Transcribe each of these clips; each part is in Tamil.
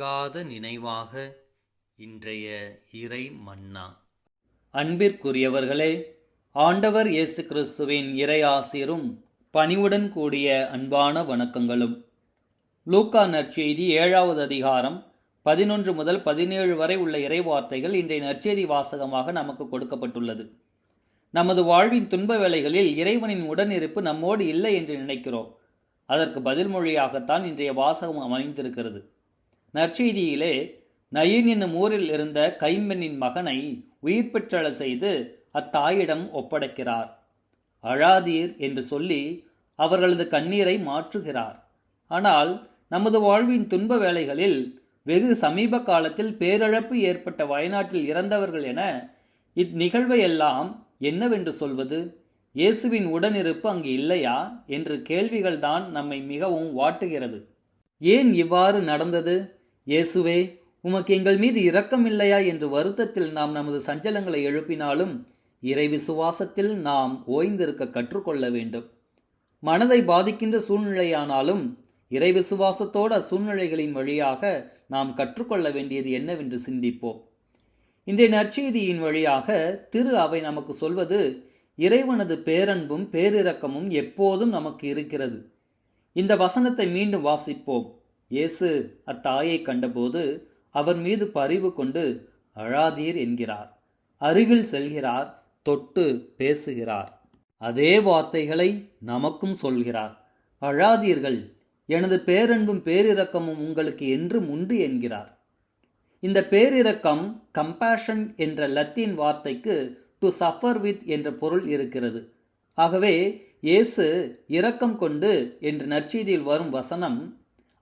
நீங்காத நினைவாக இன்றைய இறை மன்னா அன்பிற்குரியவர்களே ஆண்டவர் இயேசு கிறிஸ்துவின் இறை ஆசிரும் பணிவுடன் கூடிய அன்பான வணக்கங்களும். லூக்கா நற்செய்தி ஏழாவது அதிகாரம் பதினொன்று முதல் பதினேழு வரை உள்ள இறைவார்த்தைகள் இன்றைய நற்செய்தி வாசகமாக நமக்கு கொடுக்கப்பட்டுள்ளது. நமது வாழ்வின் துன்ப வேளைகளில் இறைவனின் உடனிருப்பு நம்மோடு இல்லை என்று நினைக்கிறோம். அதற்கு பதில் மொழியாகத்தான் இன்றைய வாசகம் அமைந்திருக்கிறது. நற்செய்தியிலே நயின் என்னும் ஊரில் இருந்த கைம்பெண்ணின் மகனை உயிர் பெற்றள செய்து அத்தாயிடம் ஒப்படைக்கிறார். அழாதீர் என்று சொல்லி அவர்களது கண்ணீரை மாற்றுகிறார். ஆனால் நமது வாழ்வின் துன்ப வேளைகளில் வெகு சமீப காலத்தில் பேரிழப்பு ஏற்பட்ட வயநாட்டில் இறந்தவர்கள் என இந்நிகழ்வையெல்லாம் என்னவென்று சொல்வது? இயேசுவின் உடனிருப்பு அங்கு இல்லையா? என்று கேள்விகள்தான் நம்மை மிகவும் வாட்டுகிறது. ஏன் இவ்வாறு நடந்தது? இயேசுவே உமக்கு எங்கள் மீது இரக்கம் இல்லையா என்று வருத்தத்தில் நாம் நமது சஞ்சலங்களை எழுப்பினாலும் இறை விசுவாசத்தில் நாம் ஓய்ந்திருக்க கற்றுக்கொள்ள வேண்டும். மனதை பாதிக்கின்ற சூழ்நிலையானாலும் இறை விசுவாசத்தோட சூழ்நிலைகளின் வழியாக நாம் கற்றுக்கொள்ள வேண்டியது என்னவென்று சிந்திப்போம். இன்றைய நற்செய்தியின் வழியாக திரு அவை நமக்கு சொல்வது இறைவனது பேரன்பும் பேரிரக்கமும் எப்போதும் நமக்கு இருக்கிறது. இந்த வசனத்தை மீண்டும் வாசிப்போம். இயேசு அத்தாயை கண்டபோது அவர் மீது பரிவு கொண்டு அழாதீர் என்கிறார். அருகில் செல்கிறார் தொட்டு பேசுகிறார். அதே வார்த்தைகளை நமக்கும் சொல்கிறார். அழாதீர்கள் எனது பேரன்பும் பேரிரக்கமும் உங்களுக்கு என்றும் உண்டு என்கிறார். இந்த பேரிரக்கம் கம்பேஷன் என்ற லத்தீன் வார்த்தைக்கு டு சஃபர் வித் என்ற பொருள் இருக்கிறது. ஆகவே இயேசு இரக்கம் கொண்டு என்று நற்செய்தியில் வரும் வசனம்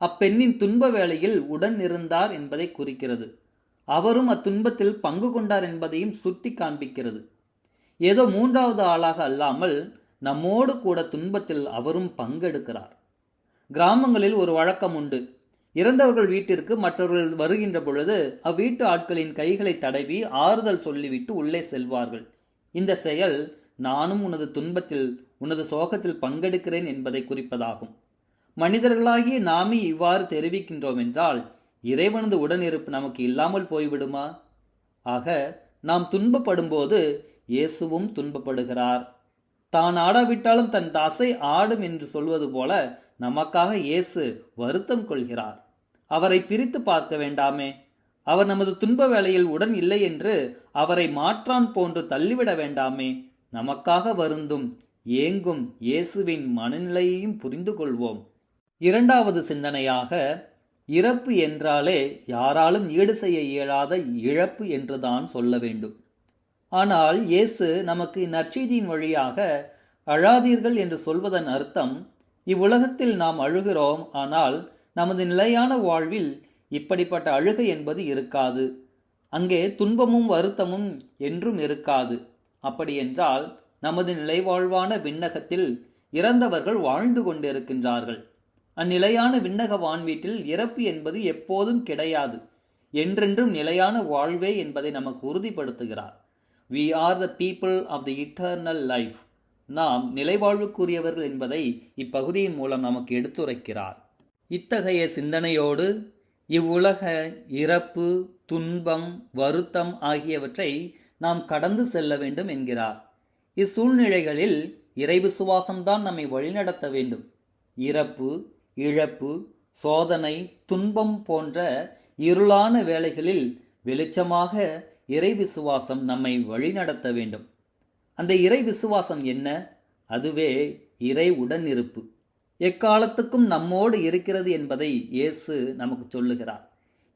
அப்பெண்ணின் துன்ப வேளையில் உடன் இருந்தார் என்பதை குறிக்கிறது. அவரும் அத்துன்பத்தில் பங்கு கொண்டார் என்பதையும் சுட்டி காண்பிக்கிறது. ஏதோ மூன்றாவது ஆளாக அல்லாமல் நம்மோடு கூட துன்பத்தில் அவரும் பங்கெடுக்கிறார். கிராமங்களில் ஒரு வழக்கம் உண்டு. இறந்தவர்கள் வீட்டிற்கு மற்றவர்கள் வருகின்ற பொழுது அவ்வீட்டு ஆட்களின் கைகளை தடவி ஆறுதல் சொல்லிவிட்டு உள்ளே செல்வார்கள். இந்த செயல் நானும் உனது துன்பத்தில் உனது சோகத்தில் பங்கெடுக்கிறேன் என்பதை குறிப்பதாகும். மனிதர்களாகிய நாமே இவ்வாறு தெரிவிக்கின்றோம் என்றால் இறைவனது உடனிருப்பு நமக்கு இல்லாமல் போய்விடுமா? ஆக நாம் துன்பப்படும்போது இயேசுவும் துன்பப்படுகிறார். தான் ஆடாவிட்டாலும் தன் தசை ஆடும் என்று சொல்வது போல நமக்காக இயேசு வருத்தம் கொள்கிறார். அவரை பிரித்து பார்க்க வேண்டாமே. அவர் நமது துன்ப வேலையில் உடன் இல்லை என்று அவரை மாற்றான் போன்று தள்ளிவிட வேண்டாமே. நமக்காக வருந்தும் ஏங்கும் இயேசுவின் மனநிலையையும் புரிந்து கொள்வோம் இரண்டாவது சிந்தனையாக இறப்பு என்றாலே யாராலும் ஈடு செய்ய இயலாத இழப்பு என்றுதான் சொல்ல வேண்டும். ஆனால் இயேசு நமக்கு நற்செய்தியின் வழியாக அழாதீர்கள் என்று சொல்வதன் அர்த்தம் இவ்வுலகத்தில் நாம் அழுகிறோம் ஆனால் நமது நிலையான வாழ்வில் இப்படிப்பட்ட அழுகை என்பது இருக்காது. அங்கே துன்பமும் வருத்தமும் என்றும் இருக்காது. அப்படியென்றால் நமது நிலைவாழ்வான விண்ணகத்தில் இறந்தவர்கள் வாழ்ந்து கொண்டிருக்கின்றார்கள். அந்நிலையான விண்ணக வான்வீட்டில் இறப்பு என்பது எப்போதும் கிடையாது. என்றென்றும் நிலையான வாழ்வே என்பதை நமக்கு உறுதிப்படுத்துகிறார். We are the people of the eternal life நாம் நிலைவாழ்வுக்குரியவர்கள் என்பதை இப்பகுதியின் மூலம் நமக்கு எடுத்துரைக்கிறார். இத்தகைய சிந்தனையோடு இவ்வுலக இறப்பு துன்பம் வருத்தம் ஆகியவற்றை நாம் கடந்து செல்ல வேண்டும் என்கிறார். இச்சூழ்நிலைகளில் இறை விசுவாசம்தான் நம்மை வழிநடத்த வேண்டும். இறப்பு இழப்பு சோதனை துன்பம் போன்ற இருளான வேலைகளில் வெளிச்சமாக இறை விசுவாசம் நம்மை வழிநடத்த வேண்டும். அந்த இறை விசுவாசம் என்ன? அதுவே இறை உடனிருப்பு. எக்காலத்துக்கும் நம்மோடு இருக்கிறது என்பதை இயேசு நமக்கு சொல்லுகிறார்.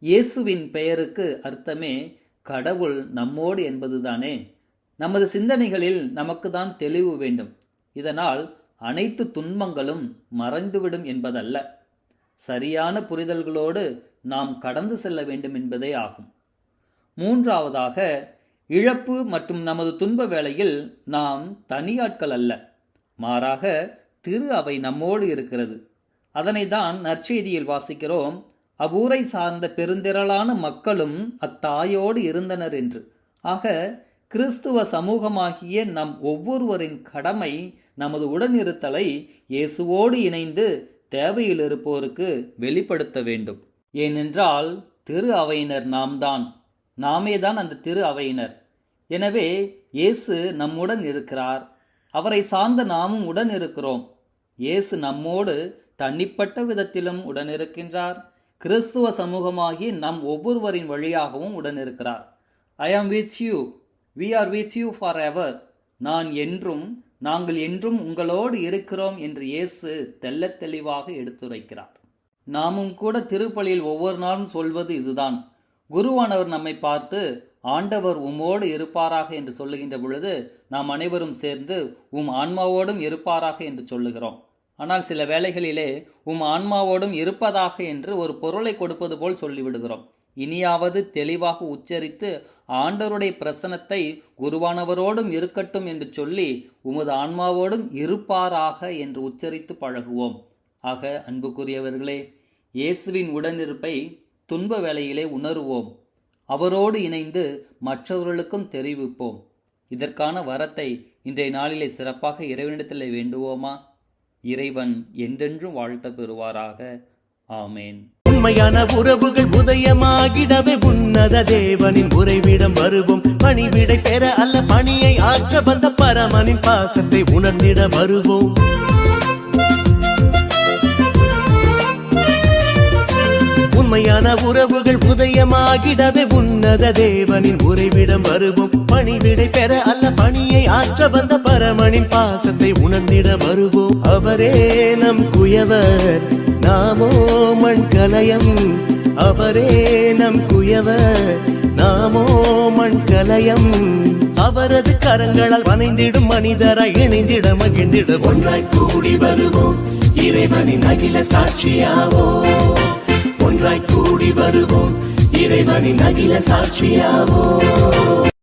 இயேசுவின் பெயருக்கு அர்த்தமே கடவுள் நம்மோடு என்பதுதானே. நமது சிந்தனைகளில் நமக்கு தான் தெளிவு வேண்டும். இதனால் அனைத்து துன்பங்களும் மறைந்துவிடும் என்பதல்ல. சரியான புரிதல்களோடு நாம் கடந்து செல்ல வேண்டும் என்பதே ஆகும். மூன்றாவதாக இழப்பு மற்றும் நமது துன்ப வேளையில் நாம் தனியாட்கள் அல்ல. மாறாக திரு அவை நம்மோடு இருக்கிறது. அதனை தான் நற்செய்தியில் வாசிக்கிறோம். அவ்வூரை சார்ந்த பெருந்திரளான மக்களும் அத்தாயோடு இருந்தனர் என்று. ஆக கிறிஸ்துவ சமூகமாகிய நம் ஒவ்வொருவரின் கடமை நமது உடனிருத்தலை இயேசுவோடு இணைந்து தேவையில் இருப்போருக்கு வெளிப்படுத்த வேண்டும். ஏனென்றால் திரு அவையினர் நாம் தான் நாமே தான் அந்த திரு அவையினர். எனவே இயேசு நம்முடன் இருக்கிறார். அவரை சார்ந்த நாமும் உடன் இருக்கிறோம் இயேசு நம்மோடு தனிப்பட்ட விதத்திலும் உடன் இருக்கின்றார் கிறிஸ்துவ சமூகமாகி நம் ஒவ்வொருவரின் வழியாகவும் உடன் இருக்கிறார் I am with you we are with you forever நான் என்றும் நாங்கள் என்றும் உங்களோடு இருக்கிறோம் என்று இயேசு தெல்ல தெளிவாக எடுத்துரைக்கிறார். நாமும் கூட திருப்பலியில் ஒவ்வொரு நாளும் சொல்வது இதுதான். குருவானவர் நம்மை பார்த்து ஆண்டவர் உம்மோடு இருப்பாராக என்று சொல்லுகின்ற பொழுது நாம் அனைவரும் சேர்ந்து உம் ஆன்மாவோடும் இருப்பாராக என்று சொல்லுகிறோம். ஆனால் சில வேளைகளிலே உம் ஆன்மாவோடும் இருப்பதாக என்று ஒரு பொருளை கொடுப்பது போல் சொல்லிவிடுகிறோம். இனியாவது தெளிவாக உச்சரித்து ஆண்டருடைய பிரசனத்தை குருவானவரோடும் இருக்கட்டும் என்று சொல்லி உமது ஆன்மாவோடும் இருப்பாராக என்று உச்சரித்து பழகுவோம். ஆக அன்புக்குரியவர்களே இயேசுவின் உடனிருப்பை துன்ப வேளையிலே உணருவோம். அவரோடு இணைந்து மற்றவர்களுக்கும் தெரிவிப்போம். இதற்கான வரத்தை இன்றைய நாளிலே சிறப்பாக இறைவனிடத்தில் வேண்டுவோமா? இறைவன் என்றென்றும் வாழ்த்த பெறுவாராக. ஆமேன். உண்மையான உறவுகள் உதயமாகிடவே. உன்னத தேவனின் உறைவிடம் வருவோம். பணிவிடை பெற அல்ல பணியை ஆற்ற வந்த பரமனின் பாசத்தை உணர்ந்திட வருவோம். உண்மையான உறவுகள் உதயமாகிடவே. உன்னத தேவனின் உறைவிடம் வருவோம். பணிவிடை பெற அல்ல பணியை ஆற்ற வந்த பரமனின் பாசத்தை உணர்ந்திட வருவோம். அவரே நம் குயவர் நாமோ மண் கலயம் அவரே நம் குயவர். நாமோ மண் கலயம் அவரது கரங்களால் வனைந்திடும் மனிதராய் இணைந்திட மகிழ்ந்திட ஒன்றாய் கூடி வருவோம் இறைவனின் அகில சாட்சியாவோ. ஒன்றாய் கூடி வருவோம் இறைவனின் அகில சாட்சியாவோ.